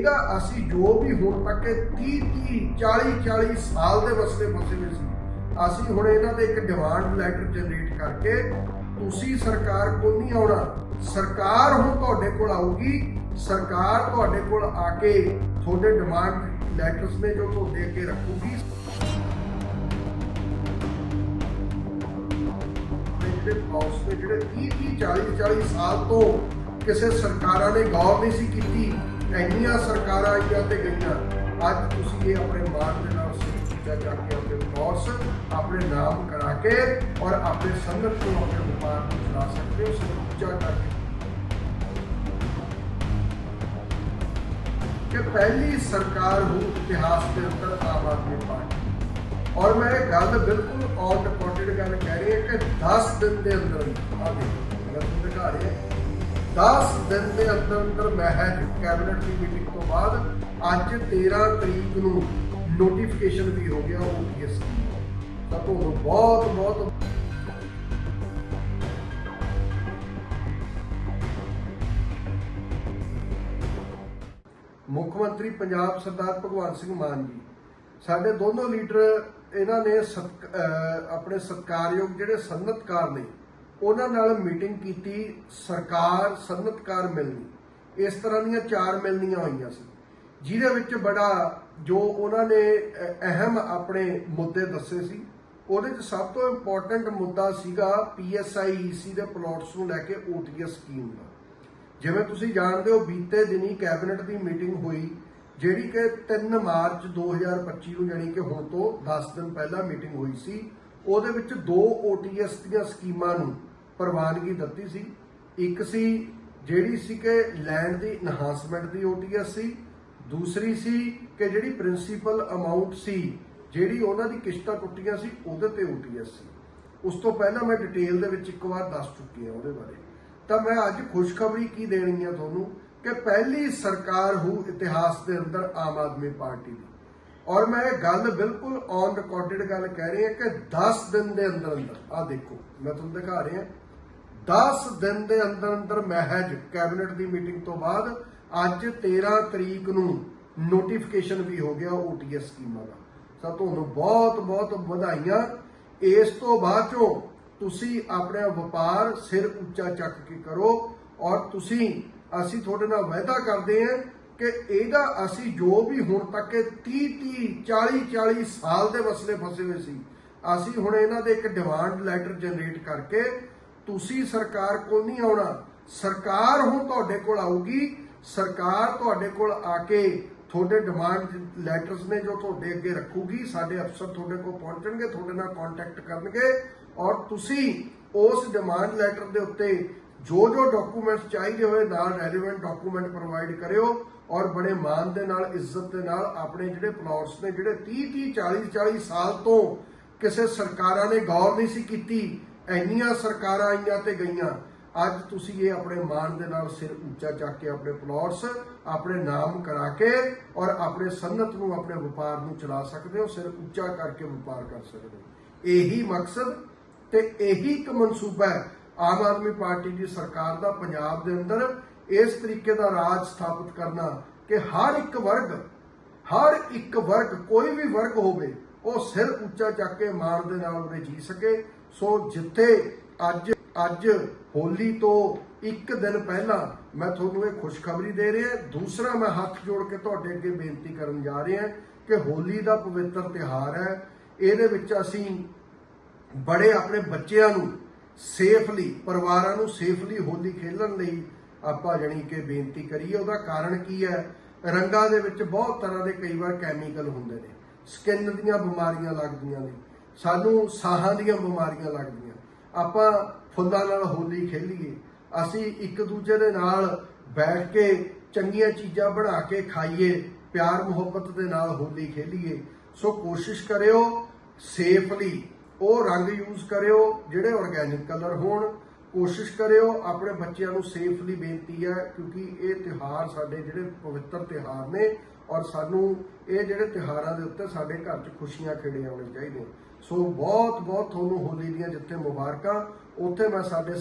ਇਹਦਾ ਅਸੀਂ ਜੋ ਵੀ ਹੁਣ ਤੱਕ 30 30 40 40 ਸਾਲ ਦੇ ਮਸਲੇ ਫਸੇ ਹੋਏ ਸੀ, ਅਸੀਂ ਹੁਣ ਇਹਨਾਂ ਦੇ ਇੱਕ ਡਿਮਾਂਡ ਲੈਟਰ ਜਨਰੇਟ ਕਰਕੇ ਤੁਸੀਂ ਸਰਕਾਰ ਕੋਲ ਨਹੀਂ ਆਉਣਾ। ਸਰਕਾਰ ਹੁਣ ਤੁਹਾਡੇ ਕੋਲ ਆਊਗੀ, ਸਰਕਾਰ ਤੁਹਾਡੇ ਕੋਲ ਆ ਕੇ ਤੁਹਾਡੇ ਡਿਮਾਂਡ ਲੈਟਰਸ ਨੇ ਜੋ ਤੁਹਾਡੇ ਅੱਗੇ ਰੱਖੂਗੀ। ਜਿਹੜੇ ਪਾਉਸ ਦੇ ਜਿਹੜੇ 30 30 40 40 ਸਾਲ ਤੋਂ ਕਿਸੇ ਸਰਕਾਰਾਂ ਨੇ ਗੌਰ ਨਹੀਂ ਸੀ ਕੀਤੀ ਇੰਨੀਆਂ ਸਰਕਾਰਾਂ ਆਈਆਂ ਤੇ ਗਈਆਂ, ਅੱਜ ਤੁਸੀਂ ਇਹ ਆਪਣੇ ਮਾਣ ਦੇ ਨਾਲ ਸਿੱਖਿਆ ਜਾ ਕੇ ਆਪਣੇ ਕੋਰਸ ਆਪਣੇ ਨਾਮ ਕਰਾ ਕੇ ਔਰ ਆਪਣੇ ਸੰਗਤ ਨੂੰ ਆਪਣੇ ਵਪਾਰ ਨੂੰ ਚਲਾ ਸਕਦੇ ਹੋ ਸਿਰ ਉੱਚਾ ਕਰਕੇ ਕਿ। ਪਹਿਲੀ ਸਰਕਾਰ ਹੋ ਇਤਿਹਾਸ ਦੇ ਅੰਦਰ ਆਮ ਆਦਮੀ ਪਾਰਟੀ। ਔਰ ਮੈਂ ਇਹ ਗੱਲ ਬਿਲਕੁਲ ਔਨ ਰਿਕਾਰਡਡ ਗੱਲ ਕਹਿ ਰਹੀ ਹਾਂ ਕਿ 10 ਦਿਨ ਦੇ ਅੰਦਰ ਆ ਦੇਖੋ, ਮੈਂ ਤੁਹਾਨੂੰ ਦਿਖਾ ਰਿਹਾ। 10 ਦਿਨ ਦੇ ਅੰਦਰ ਅੰਦਰ ਮਹਿਜ ਕੈਬਨਿਟ ਦੀ ਮੀਟਿੰਗ ਤੋਂ ਬਾਅਦ ਅੱਜ 13 ਤਰੀਕ ਨੂੰ ਨੋਟੀਫਿਕੇਸ਼ਨ ਵੀ ਹੋ ਗਿਆ ਓਪੀਐਸ ਤਾਂ ਤੁਹਾਨੂੰ ਬਹੁਤ ਬਹੁਤ ਮੁੱਖ ਮੰਤਰੀ ਪੰਜਾਬ ਸਰਦਾਰ ਭਗਵੰਤ ਸਿੰਘ ਮਾਨ ਜੀ, ਸਾਡੇ ਦੋਨੋਂ ਲੀਡਰ ਇਹਨਾਂ ਨੇ ਸਤਕ- ਆਪਣੇ ਸਤਕਾਰਯੋਗ ਜਿਹੜੇ ਸਨਅਤਕਾਰ ਨੇ ਉਹਨਾਂ ਨਾਲ ਮੀਟਿੰਗ ਕੀਤੀ, ਸਰਕਾਰ ਸਨਅਤਕਾਰ ਮਿਲਣੀ। ਇਸ ਤਰ੍ਹਾਂ ਦੀਆਂ ਚਾਰ ਮਿਲਣੀਆਂ ਹੋਈਆਂ ਸੀ। ਜਿਹਦੇ ਵਿੱਚ ਬੜਾ ਜੋ ਉਹਨਾਂ ਨੇ ਅਹਿਮ ਆਪਣੇ ਮੁੱਦੇ ਦੱਸੇ ਸੀ। ਉਹਦੇ 'ਚ ਸਭ ਤੋਂ ਇੰਪੋਰਟੈਂਟ ਮੁੱਦਾ ਸੀਗਾ ਪੀਐਸਆਈਈਸੀ ਦੇ ਪਲਾਟਸ ਨੂੰ ਲੈ ਕੇ ਓਟੀਐਸ ਸਕੀਮ ਦਾ। ਜਿਵੇਂ ਤੁਸੀਂ ਜਾਣਦੇ ਹੋ, ਬੀਤੇ ਦਿਨੀ ਕੈਬਨਿਟ ਦੀ ਮੀਟਿੰਗ ਹੋਈ, ਜਿਹੜੀ ਕਿ 3 ਮਾਰਚ 2025 ਨੂੰ ਜਾਣੀ ਕਿ ਹੁਣ ਤੋਂ 10 ਦਿਨ ਪਹਿਲਾਂ ਮੀਟਿੰਗ ਹੋਈ ਸੀ। ਉਹਦੇ ਵਿੱਚ ਦੋ OTS ਦੀਆਂ ਸਕੀਮਾਂ ਨੂੰ ਪ੍ਰਵਾਨਗੀ ਦਿੱਤੀ ਸੀ। ਇੱਕ ਸੀ ਜਿਹੜੀ ਸੀ ਕਿ ਲੈਂਡ ਦੀ ਇਨਹਾਂਸਮੈਂਟ ਦੀ OTS ਸੀ। ਦੂਸਰੀ ਸੀ ਕਿ ਜਿਹੜੀ ਪ੍ਰਿੰਸੀਪਲ ਅਮਾਉਂਟ ਸੀ, ਜਿਹੜੀ ਉਹਨਾਂ ਦੀ ਕਿਸ਼ਤਾਂ ਟੁੱਟੀਆਂ ਸੀ, ਉਹਦੇ ਤੇ OTS ਸੀ। ਉਸ ਤੋਂ ਪਹਿਲਾਂ ਮੈਂ ਡਿਟੇਲ ਦੇ ਵਿੱਚ ਇੱਕ ਵਾਰ ਦੱਸ ਚੁੱਕੀ ਹਾਂ ਉਹਦੇ ਬਾਰੇ। ਤਾਂ ਮੈਂ ਅੱਜ ਖੁਸ਼ਖਬਰੀ ਕੀ ਦੇਣੀ ਹੈ ਤੁਹਾਨੂੰ? ਕਿ ਪਹਿਲੀ ਸਰਕਾਰ ਹੋ ਇਤਿਹਾਸ ਦੇ ਅੰਦਰ ਆਮ ਆਦਮੀ ਪਾਰਟੀ ਦੀ। ਔਰ ਮੈਂ ਗੱਲ ਬਿਲਕੁਲ ਔਨ ਰਿਕਾਰਡਡ ਗੱਲ ਕਹਿ ਰਹੀ ਹਾਂ ਕਿ 10 ਦਿਨ ਦੇ ਅੰਦਰ ਅੰਦਰ ਆ ਦੇਖੋ, ਮੈਂ ਤੁਹਾਨੂੰ ਦਿਖਾ ਰਿਹਾ। 10 ਦਿਨ ਦੇ ਅੰਦਰ ਅੰਦਰ ਮਹਿਜ ਕੈਬਨਿਟ ਦੀ ਮੀਟਿੰਗ ਤੋਂ ਬਾਅਦ ਅੱਜ 13 ਤਰੀਕ ਨੂੰ ਨੋਟੀਫਿਕੇਸ਼ਨ ਵੀ ਹੋ ਗਿਆ OTS ਸਕੀਮਾਂ ਦਾ। ਸੋ ਤੁਹਾਨੂੰ ਬਹੁਤ ਬਹੁਤ ਵਧਾਈਆਂ। ਇਸ ਤੋਂ ਬਾਅਦ ਚੋਂ ਤੁਸੀਂ ਆਪਣਾ ਵਪਾਰ ਸਿਰ ਉੱਚਾ ਚੱਕ ਕੇ ਕਰੋ ਔਰ ਤੁਸੀਂ, ਅਸੀਂ ਤੁਹਾਡੇ ਨਾਲ ਵਾਅਦਾ ਕਰਦੇ ਹਾਂ ਕਿ ਇਹਦਾ ਅਸੀਂ ਜੋ ਵੀ ਹੁਣ ਤੱਕ 30 30 40 40 ਸਾਲ ਦੇ ਮਸਲੇ ਫਸੇ ਹੋਏ ਸੀ, ਅਸੀਂ ਹੁਣ ਇਹਨਾਂ ਦੇ ਇੱਕ ਡਿਮਾਂਡ ਲੈਟਰ ਜਨਰੇਟ ਕਰਕੇ ਤੁਸੀਂ ਸਰਕਾਰ ਕੋਲ ਨਹੀਂ ਆਉਣਾ। ਸਰਕਾਰ ਹੁਣ ਤੁਹਾਡੇ ਕੋਲ ਆਊਗੀ, ਸਰਕਾਰ ਤੁਹਾਡੇ ਕੋਲ ਆ ਕੇ ਤੁਹਾਡੇ ਡਿਮਾਂਡ ਲੈਟਰਸ ਨੇ ਜੋ ਤੁਹਾਡੇ ਅੱਗੇ ਰੱਖੂਗੀ, ਸਾਡੇ ਅਫਸਰ ਤੁਹਾਡੇ ਕੋਲ ਪਹੁੰਚਣਗੇ, ਤੁਹਾਡੇ ਨਾਲ ਕੰਟੈਕਟ ਕਰਨਗੇ ਔਰ ਤੁਸੀਂ ਉਸ ਡਿਮਾਂਡ ਲੈਟਰ ਦੇ ਉੱਤੇ ਜੋ ਜੋ ਡਾਕੂਮੈਂਟਸ ਚਾਹੀਦੇ ਹੋਏ ਨਾਲ ਰੈਲੇਵੈਂਟ ਡਾਕੂਮੈਂਟ ਪ੍ਰੋਵਾਈਡ ਕਰਿਓ। ਔਰ ਬੜੇ ਮਾਣ ਦੇ ਨਾਲ, ਇੱਜ਼ਤ ਦੇ ਨਾਲ ਆਪਣੇ ਜਿਹੜੇ ਪਲਾਟਸ ਨੇ, ਜਿਹੜੇ 30 30 40 40 ਸਾਲ ਤੋਂ ਕਿਸੇ ਸਰਕਾਰਾਂ ਨੇ ਗੌਰ ਨਹੀਂ ਸੀ ਕੀਤੀ, ਇੰਨੀਆਂ ਸਰਕਾਰਾਂ ਆਈਆਂ ਤੇ ਗਈਆਂ। ਅੱਜ ਤੁਸੀਂ ਇਹ ਆਪਣੇ ਮਾਣ ਦੇ ਨਾਲ ਸਿਰ ਉੱਚਾ ਚੱਕ ਕੇ ਆਪਣੇ ਪਲਾਟਸ ਆਪਣੇ ਨਾਮ ਕਰਾ ਕੇ ਔਰ ਆਪਣੇ ਸੰਨਤ ਨੂੰ, ਆਪਣੇ ਵਪਾਰ ਨੂੰ ਚਲਾ ਸਕਦੇ ਹੋ, ਸਿਰ ਉੱਚਾ ਕਰਕੇ ਵਪਾਰ ਕਰ ਸਕਦੇ ਹੋ। ਇਹੀ ਮਕਸਦ ਤੇ ਇਹੀ ਇੱਕ ਮਨਸੂਬਾ ਹੈ। ਆਮ ਆਦਮੀ ਪਾਰਟੀ ਦੀ ਸਰਕਾਰ ਦਾ ਪੰਜਾਬ ਦੇ ਅੰਦਰ ਇਸ ਤਰੀਕੇ ਦਾ ਰਾਜ ਸਥਾਪਿਤ ਕਰਨਾ ਕਿ ਹਰ ਇੱਕ ਵਰਗ, ਹਰ ਇੱਕ ਵਰਗ, ਕੋਈ ਵੀ ਵਰਗ ਹੋਵੇ, ਉਹ ਸਿਰ ਉੱਚਾ ਚੱਕ ਕੇ ਮਾਣ ਦੇ ਨਾਲ ਉਹਦੇ ਜੀ ਸਕੇ। ਸੋ ਜਿੱਥੇ ਅੱਜ ਅੱਜ ਹੋਲੀ ਤੋਂ ਇੱਕ ਦਿਨ ਪਹਿਲਾਂ ਮੈਂ ਤੁਹਾਨੂੰ ਇਹ ਖੁਸ਼ਖਬਰੀ ਦੇ ਰਿਹਾ, ਦੂਸਰਾ ਮੈਂ ਹੱਥ ਜੋੜ ਕੇ ਤੁਹਾਡੇ ਅੱਗੇ ਬੇਨਤੀ ਕਰਨ ਜਾ ਰਿਹਾ ਕਿ ਹੋਲੀ ਦਾ ਪਵਿੱਤਰ ਤਿਉਹਾਰ ਹੈ। ਇਹਦੇ ਵਿੱਚ ਅਸੀਂ ਬੜੇ ਆਪਣੇ ਬੱਚਿਆਂ ਨੂੰ ਸੇਫਲੀ, ਪਰਿਵਾਰਾਂ ਨੂੰ ਸੇਫਲੀ ਹੋਲੀ ਖੇਡਣ ਲਈ ਆਪਾਂ ਜਾਣੀ ਕਿ ਬੇਨਤੀ ਕਰੀਏ, ਉਹਦਾ ਕਾਰਨ ਕੀ ਹੈ? ਰੰਗਾਂ ਦੇ ਵਿੱਚ ਬਹੁਤ ਤਰ੍ਹਾਂ ਦੇ ਕਈ ਵਾਰ ਕੈਮੀਕਲ ਹੁੰਦੇ ਨੇ। ਸਕਿਨ ਦੀਆਂ ਬਿਮਾਰੀਆਂ ਲੱਗਦੀਆਂ ਨੇ। ਸਾਨੂੰ ਸਾਹਾਂ ਦੀਆਂ ਬਿਮਾਰੀਆਂ ਲੱਗਦੀਆਂ। ਆਪਾਂ ਫੁੱਲਾਂ ਨਾਲ ਹੋਲੀ ਖੇਲੀਏ। ਅਸੀਂ ਇੱਕ ਦੂਜੇ ਦੇ ਨਾਲ ਬੈਠ ਕੇ ਚੰਗੀਆਂ ਚੀਜ਼ਾਂ ਬਣਾ ਕੇ ਖਾਈਏ, ਪਿਆਰ ਮੁਹੱਬਤ ਦੇ ਨਾਲ ਹੋਲੀ ਖੇਲੀਏ। ਸੋ ਕੋਸ਼ਿਸ਼ ਕਰਿਓ ਸੇਫਲੀ ਉਹ ਰੰਗ ਯੂਜ਼ ਕਰਿਓ, ਜਿਹੜੇ ਆਰਗੈਨਿਕ ਕਲਰ ਹੋਣ। ਕੋਸ਼ਿਸ਼ ਕਰਿਓ, ਆਪਣੇ ਬੱਚਿਆਂ ਨੂੰ ਸੇਫਲੀ ਬੇਨਤੀ ਹੈ, ਕਿਉਂਕਿ ਇਹ ਤਿਉਹਾਰ ਸਾਡੇ ਜਿਹੜੇ ਪਵਿੱਤਰ ਤਿਉਹਾਰ ਨੇ ਔਰ ਸਾਨੂੰ ਇਹ ਜਿਹੜੇ ਤਿਉਹਾਰਾਂ ਦੇ ਉੱਤੇ ਸਾਡੇ ਘਰ 'ਚ ਖੁਸ਼ੀਆਂ ਖੇੜੇ ਆਉਣੇ ਚਾਹੀਦੇ ਸੋ ਬਹੁਤ ਬਹੁਤ ਤੁਹਾਨੂੰ ਹੋਲੀ ਦੀਆਂ ਜਿੱਥੇ ਮੁਬਾਰਕਾਂ, ਉੱਥੇ ਮੈਂ ਸਾਡੇ